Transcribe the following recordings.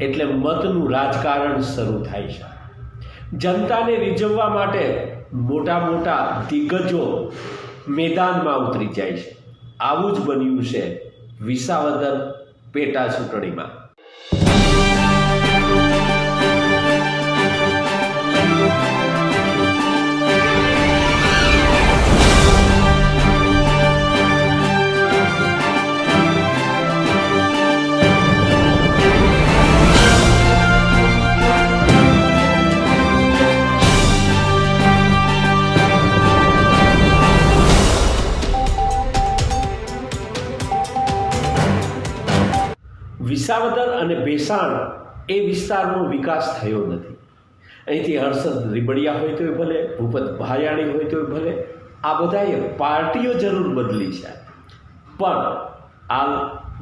એટલે મતનું રાજકારણ શરૂ થાય છે. જનતાને રીઝવવા માટે મોટા મોટા દિગ્ગજો મેદાનમાં ઉતરી જાય છે. આવું જ બન્યું છે વિસાવદર પેટા ચૂંટણીમાં. વિસાવદર અને ભેસાણ એ વિસ્તારનો વિકાસ થયો નથી. અહીંથી હર્ષદ રીબડિયા હોય તોય ભલે, ભૂપત ભાયાણી હોય તોય ભલે, આ બધાએ પાર્ટીઓ જરૂર બદલી છે. પણ આ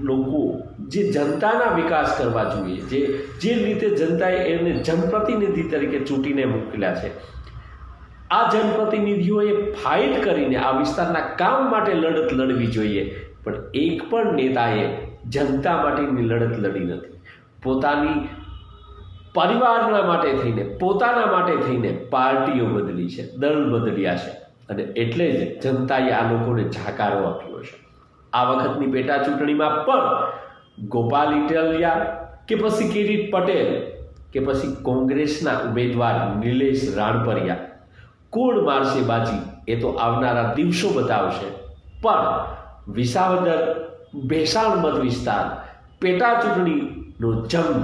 લોકો જે જનતાના વિકાસ કરવા જોઈએ, જે જે રીતે જનતાએ એને જનપ્રતિનિધિ તરીકે ચૂંટીને મોકલ્યા છે આ જનપ્રતિનિધિઓએ ફાઇટ કરીને આ વિસ્તારના કામ માટે લડત લડવી જોઈએ. પણ એક પણ નેતાએ જનતા માટેની લડત લડી નથી. પોતાની પરિવારના માટે થઈને, પોતાના માટે થઈને પાર્ટીઓ બદલી છે દળ બદલ્યા છે. અને એટલે જ જનતાએ આ લોકોને જાકારો આપ્યો છે. આ વખતની પેટા ચૂંટણીમાં પણ ગોપાલ ઇટલિયા કે પછી કિરીટ પટેલ કે પછી કોંગ્રેસના ઉમેદવાર નિલેશ રાણપરિયા કોણ મારશે બાજી એ તો આવનારા દિવસો બતાવશે પણ વિસાવદર ભેસાણ મત વિસ્તાર પેટા ચૂંટણીનો જંગ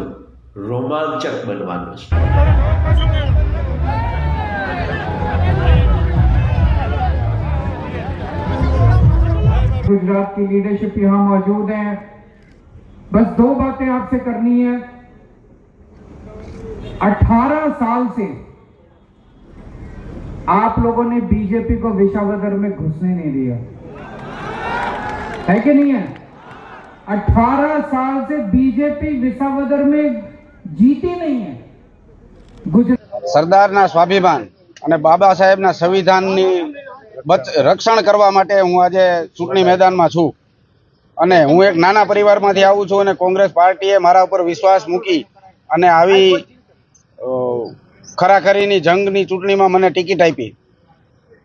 રોમાંચક બનવાનો છે गुजरात की लीडरशिप यहाँ मौजूद है बस दो बातें आपसे करनी है 18 साल से आप लोगों ने बीजेपी को विशावदर में घुसने नहीं दिया है कि नहीं है 18 साल से बीजेपी विसावदर में जीती नहीं है गुजरात સરદારના સ્વાભિમાન અને બાબા સાહેબના સંવિધાનની બચ રક્ષણ કરવા માટે હું આજે ચૂંટણી મેદાનમાં છું અને હું એક નાના પરિવારમાંથી આવું છું અને કોંગ્રેસ પાર્ટીએ મારા ઉપર વિશ્વાસ મૂકી અને આવી અ, ખરાખરીની જંગની ચૂંટણીમાં મને ટિકિટ આપી.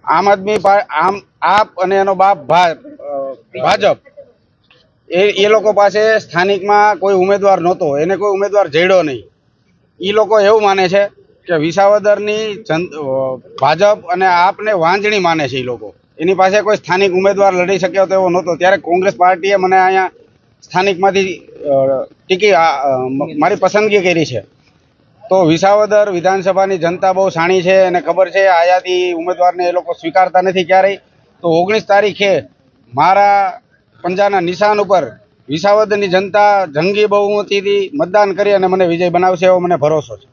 આમ આદમી આમ, આપ અને એનો બાપ ભાજપ. એ એ લોકો પાસે સ્થાનિકમાં કોઈ ઉમેદવાર નહોતો, એને કોઈ ઉમેદવાર જડ્યો નહીં. એ લોકો એવું માને છે કે વિસાવદરની ભાજપ અને આપને વાંજણી માને છે એ લોકો. એની પાસે કોઈ સ્થાનિક ઉમેદવાર લડી શક્યો તેવો નહોતો. ત્યારે કોંગ્રેસ પાર્ટીએ મને અહીંયા સ્થાનિકમાંથી ટિકિટ મારી પસંદગી કરી છે. તો વિસાવદર વિધાનસભાની જનતા બહુ સાણી છે અને ખબર છે આયાતી ઉમેદવારને એ લોકો સ્વીકારતા નથી ક્યારેય. તો ઓગણીસ તારીખે મારા પંજાના નિશાન ઉપર વિસાવદરની જનતા જંગી બહુમતીથી મતદાન કરી અને મને વિજય બનાવશે એવો મને ભરોસો છે.